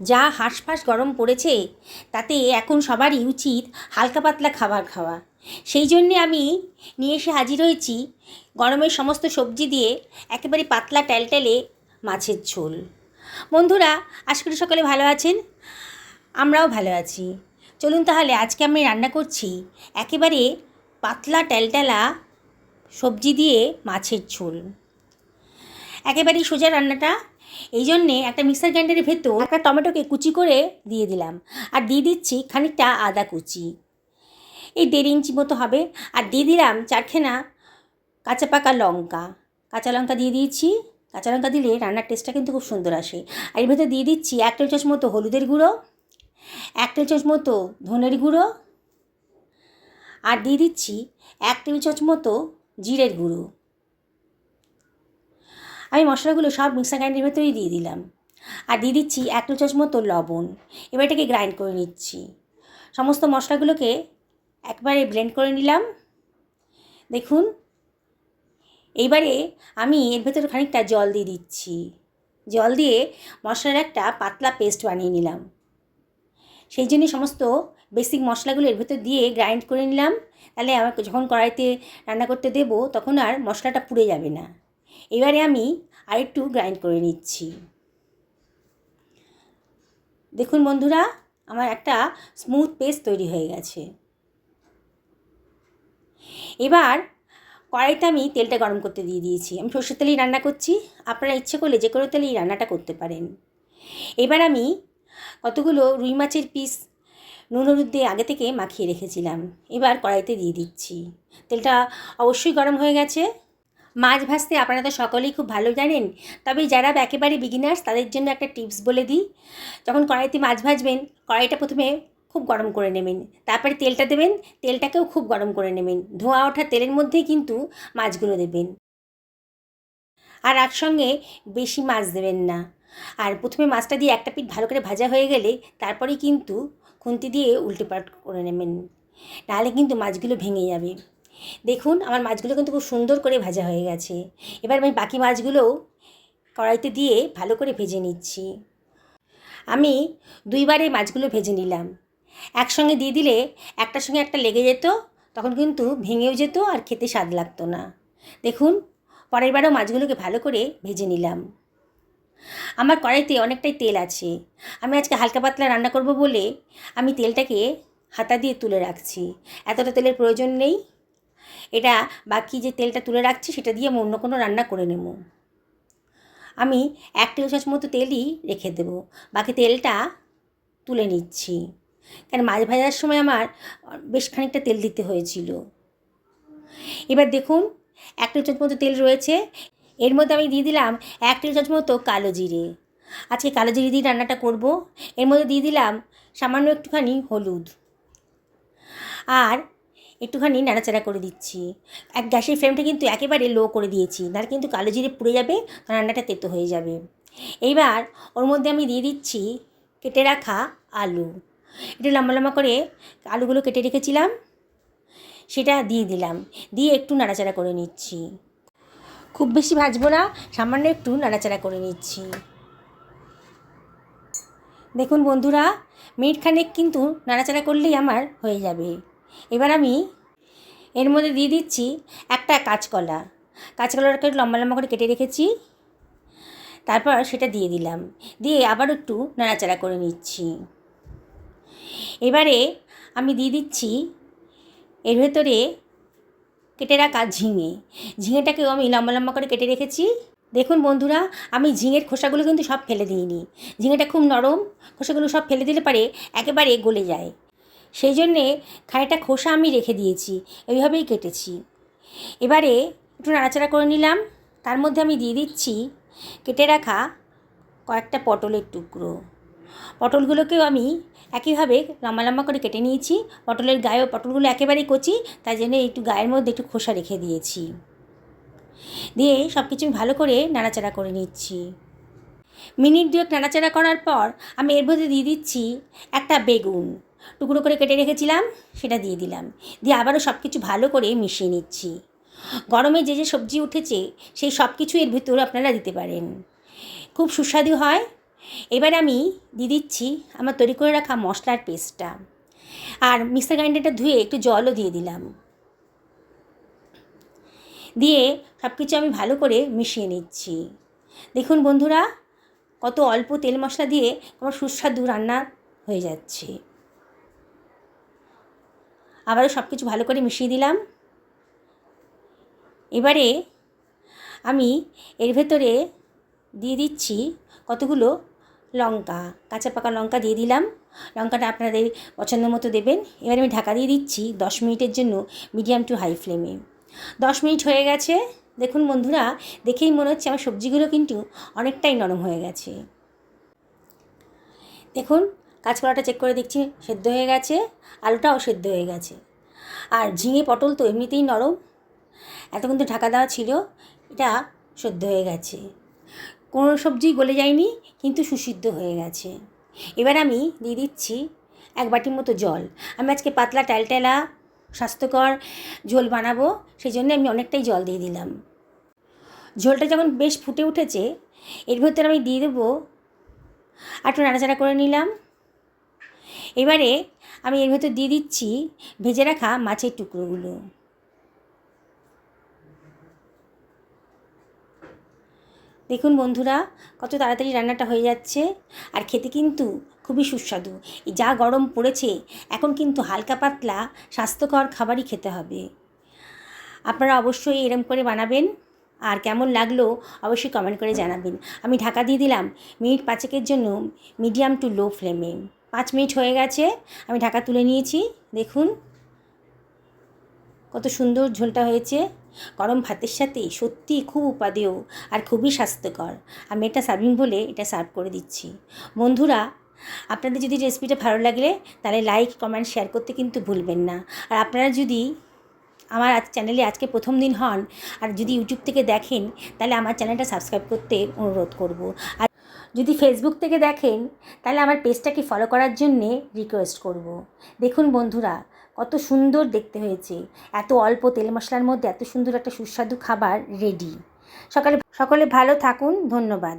যা হাঁসফাঁস গরম পড়েছে, তাতে এখন সবারই উচিত হালকা পাতলা খাবার খাওয়া। সেই জন্যে আমি নিয়ে এসে হাজির হয়েছি গরমের সমস্ত সবজি দিয়ে একেবারে পাতলা ট্যালট্যালে মাছের ঝোল। বন্ধুরা, আশা করি সকলে ভালো আছেন, আমরাও ভালো আছি। চলুন তাহলে, আজকে আমি রান্না করছি একেবারে পাতলা ট্যালট্যালা সবজি দিয়ে মাছের ঝোল। একেবারেই সোজা রান্নাটা এই জন্যে একটা মিক্সার গ্রাইন্ডারের ভেতর একটা টমেটোকে কুচি করে দিয়ে দিলাম। আর দিয়ে দিচ্ছি খানিকটা আদা কুচি। এই দেড় ইঞ্চি মতো হবে। আর দিয়ে দিলাম চারখানা কাঁচা পাকা লঙ্কা। কাঁচা লঙ্কা দিয়ে দিয়েছি। কাঁচা লঙ্কা দিলে রান্নার টেস্টটা কিন্তু খুব সুন্দর আসে। আর এর ভেতর দিয়ে দিচ্ছি এক টেবিল চামচ মতো হলুদের গুঁড়ো, এক টেবিল চামচ মতো ধনের গুঁড়ো, আর দিয়ে দিচ্ছি এক টেবিল চামচ মতো জিরের গুঁড়ো। আমি মশলাগুলো সব মিক্সার গ্রাইন্ডারের ভেতরেই দিয়ে দিলাম। আর দিয়ে দিচ্ছি এক টেবিল চামচ মতো লবণ। এবার এটাকে গ্রাইন্ড করে নিচ্ছি। সমস্ত মশলাগুলোকে একবারে ব্লেন্ড করে নিলাম। দেখুন, এইবারে আমি এর ভেতরে খানিকটা জল দিয়ে দিচ্ছি। জল দিয়ে মশলার একটা পাতলা পেস্ট বানিয়ে নিলাম। সেই জন্যে সমস্ত বেসিক মশলাগুলো এর ভেতর দিয়ে গ্রাইন্ড করে নিলাম। তাহলে আমার যখন কড়াইতে রান্না করতে দেবো, তখন আর মশলাটা পুড়ে যাবে না। এবারে আমি আরেকটু গ্রাইন্ড করে নিচ্ছি। দেখুন বন্ধুরা, আমার একটা স্মুথ পেস্ট তৈরি হয়ে গেছে। এবার কড়াইতে আমি তেলটা গরম করতে দিয়ে দিয়েছি। আমি সর্ষের তেলেই রান্না করছি। আপনারা ইচ্ছে করলে যে কোনো তেলেই রান্নাটা করতে পারেন। এবার আমি কতগুলো রুই মাছের পিস নুন হলুদ দিয়ে আগে থেকে মাখিয়ে রেখেছিলাম। এবার কড়াইতে দিয়ে দিচ্ছি। তেলটা অবশ্যই গরম হয়ে গেছে। মাছ ভাজতে আপনারা তো সকলেই খুব ভালো জানেন। তবে যারা একেবারে বিগিনার্স তাদের জন্য একটা টিপস বলে দিই। যখন কড়াইতে মাছ ভাজবেন, কড়াইটা প্রথমে খুব গরম করে নেবেন। তারপরে তেলটা দেবেন, তেলটাকেও খুব গরম করে নেবেন। ধোঁয়া ওঠা তেলের মধ্যেই কিন্তু মাছগুলো দেবেন। আর একসঙ্গে বেশি মাছ দেবেন না। আর প্রথমে মাছটা দিয়ে একটা পিঠ ভালো করে ভাজা হয়ে গেলে তারপরেই কিন্তু খুন্তি দিয়ে উল্টে পাল্ট করে নেবেন। নাহলে কিন্তু মাছগুলো ভেঙে যাবে। দেখুন, আমার মাছগুলো কিন্তু খুব সুন্দর করে ভাজা হয়ে গেছে। এবার আমি বাকি মাছগুলোও কড়াইতে দিয়ে ভালো করে ভেজে নিচ্ছি। আমি দুইবারে মাছগুলো ভেজে নিলাম। একসঙ্গে দিয়ে দিলে একটার সঙ্গে একটা লেগে যেত, তখন কিন্তু ভেঙেও যেত আর খেতে স্বাদ লাগতো না। দেখুন, পরের বারও মাছগুলোকে ভালো করে ভেজে নিলাম। আমার কড়াইতে অনেকটাই তেল আছে। আমি আজকে হালকা পাতলা রান্না করব বলে আমি তেলটাকে হাতা দিয়ে তুলে রাখছি। এতটা তেলের প্রয়োজন নেই। এটা বাকি যে তেলটা তুলে রাখছি সেটা দিয়ে আমি অন্য কোনো রান্না করে নেব। আমি এক টেবিল চামচ মতো তেলই রেখে দেবো। বাকি তেলটা তুলে নিচ্ছি। কারণ মাছ ভাজার সময় আমার বেশ খানিকটা তেল দিতে হয়েছিল। এবার দেখুন, এক টেবিল চামচ মতো তেল রয়েছে। এর মধ্যে আমি দিয়ে দিলাম এক টেবিল চামচ মতো কালো জিরে। আজকে কালো জিরে দিয়ে রান্নাটা করব। এর মধ্যে দিয়ে দিলাম সামান্য একটুখানি হলুদ। আর একটুখানি নাড়াচাড়া করে দিচ্ছি। এক গ্যাসের ফ্লেমটা কিন্তু একেবারে লো করে দিয়েছি তার কিন্তু কালো জিরে পুড়ে যাবে রান্নাটা তেতো হয়ে যাবে। এইবার ওর মধ্যে আমি দিয়ে দিচ্ছি কেটে রাখা আলু। একটু লম্বা লম্বা করে আলুগুলো কেটে রেখেছিলাম, সেটা দিয়ে দিলাম, দিয়ে একটু নাড়াচাড়া করে নিচ্ছি। খুব বেশি ভাজবো না, সামান্য একটু নাড়াচাড়া করে নিচ্ছি। দেখুন বন্ধুরা, মিনিট খানেক কিন্তু নাড়াচাড়া করলেই আমার হয়ে যাবে। এবার আমি এর মধ্যে দিয়ে দিচ্ছি একটা কাঁচকলা। কাঁচকলাটাকে লম্বা লম্বা করে কেটে রেখেছি। তারপর সেটা দিয়ে দিলাম। দিয়ে আবার একটু নাড়াচাড়া করে নিচ্ছি। এবারে আমি দিয়ে দিচ্ছি এর ভেতরে কেটে রাখা ঝিঙে। ঝিঙেটাকেও আমি লম্বা লম্বা করে কেটে রেখেছি। দেখুন বন্ধুরা, আমি ঝিঙের খোসাগুলো কিন্তু সব ফেলে দিইনি। ঝিঙেটা খুব নরম, খোসাগুলো সব ফেলে দিলে পারে একেবারে গলে যায়। সেই জন্যে খানিকটা খোসা আমি রেখে দিয়েছি এইভাবেই কেটেছি। এবারে একটু নাড়াচাড়া করে নিলাম, তার মধ্যে আমি দিয়ে দিচ্ছি কেটে রাখা কয়েকটা পটলের টুকরো। পটলগুলোকেও আমি একইভাবে লম্বা লম্বা করে কেটে নিয়েছি, পটলের গায়েও পটলগুলো একেবারেই কচি, তাই জন্য একটু গায়ের মধ্যে একটু খোসা রেখে দিয়েছি। দিয়ে সব কিছু ভালো করে নাড়াচাড়া করে নিচ্ছি। মিনিট দুয়েক নাড়াচাড়া করার পর আমি এর মধ্যে দিয়ে দিচ্ছি একটা বেগুন। টুকরো করে কেটে রেখেছিলাম, সেটা দিয়ে দিলাম। দিয়ে আবারও সব কিছু ভালো করে মিশিয়ে নিচ্ছি। গরমে যে যে সবজি উঠেছে, সেই সব কিছু এর ভিতরে আপনারা দিতে পারেন। খুব সুস্বাদু হয়। এবার আমি দিয়ে দিচ্ছি আমার তৈরি করে রাখা মশলার পেস্টটা। আর মিক্সার গ্রাইন্ডারটা ধুয়ে একটু জলও দিয়ে দিলাম। দিয়ে সব কিছু আমি ভালো করে মিশিয়ে নিচ্ছি। দেখুন বন্ধুরা, কত অল্প তেল মশলা দিয়ে আমার সুস্বাদু রান্না হয়ে যাচ্ছে। আবারও সব কিছু ভালো করে মিশিয়ে দিলাম। এবারে আমি এর ভেতরে দিয়ে দিচ্ছি কতগুলো লঙ্কা, কাঁচা পাকা লঙ্কা দিয়ে দিলাম। লঙ্কাটা আপনাদের পছন্দ মতো দেবেন। এবার আমি ঢাকা দিয়ে দিচ্ছি দশ মিনিটের জন্য মিডিয়াম টু হাই ফ্লেমে। দশ মিনিট হয়ে গেছে। দেখুন বন্ধুরা, দেখেই মনে হচ্ছে আমার সবজিগুলো কিন্তু অনেকটাই নরম হয়ে গেছে। দেখুন কাঁচকলাটা চেক করে দেখছি, সেদ্ধ হয়ে গেছে, আলুটাও সেদ্ধ হয়ে গেছে। আর ঝিঙে পটল তো এমনিতেই নরম। এতক্ষণ তো ঢাকা দেওয়া ছিল, এটা সেদ্ধ হয়ে গেছে। কোনো সবজি গলে যায়নি, কিন্তু সুসিদ্ধ হয়ে গেছে। এবার আমি দিয়ে দিচ্ছি এক বাটির মতো জল। আমি আজকে পাতলা টালটেলা, স্বাস্থ্যকর ঝোল বানাবো সেই জন্য আমি অনেকটাই জল দিয়ে দিলাম। ঝোলটা যখন বেশ ফুটে উঠেছে, এর ভেতরে আমি দিয়ে দেবো, একটু নাড়াচাড়া করে নিলাম। এবারে আমি এর ভেতর দিয়ে দিচ্ছি ভেজে রাখা মাছের টুকরোগুলো। দেখুন বন্ধুরা, কত তাড়াতাড়ি রান্নাটা হয়ে যাচ্ছে। আর খেতে কিন্তু খুবই সুস্বাদু। যা গরম পড়েছে, এখন কিন্তু হালকা পাতলা স্বাস্থ্যকর খাবারই খেতে হবে। আপনারা অবশ্যই এরম করে বানাবেন। আর কেমন লাগল অবশ্যই কমেন্ট করে জানাবেন। আমি ঢাকা দিয়ে দিলাম মিনিট পাঁচেকের জন্য মিডিয়াম টু লো ফ্লেমে। পাঁচ মিনিট হয়ে গেছে, আমি ঢাকা তুলে নিয়েছি, দেখুন। কত সুন্দর ঝোলটা হয়েছে। গরম ভাতের সাথে সত্যি খুব উপাদেয় আর খুবই স্বাস্থ্যকর। আমি এটা সার্ভিং বলে এটা সার্ভ করে দিচ্ছি। বন্ধুরা, আপনাদের যদি রেসিপিটা ভালো লাগলে তাহলে লাইক কমেন্ট শেয়ার করতে কিন্তু ভুলবেন না। আর আপনারা যদি আমার আজ চ্যানেলে আজকে প্রথম দিন হন আর যদি ইউটিউব থেকে দেখেন, তাহলে আমার চ্যানেলটা সাবস্ক্রাইব করতে অনুরোধ করব। আর যদি ফেসবুক থেকে দেখেন, তাহলে আমার পেজটাকে ফলো করার জন্যে রিকোয়েস্ট করব। দেখুন বন্ধুরা, কত সুন্দর দেখতে হয়েছে। এত অল্প তেল মশলার মধ্যে এত সুন্দর একটা সুস্বাদু খাবার রেডি সকালে, সকলে ভালো থাকুন, ধন্যবাদ।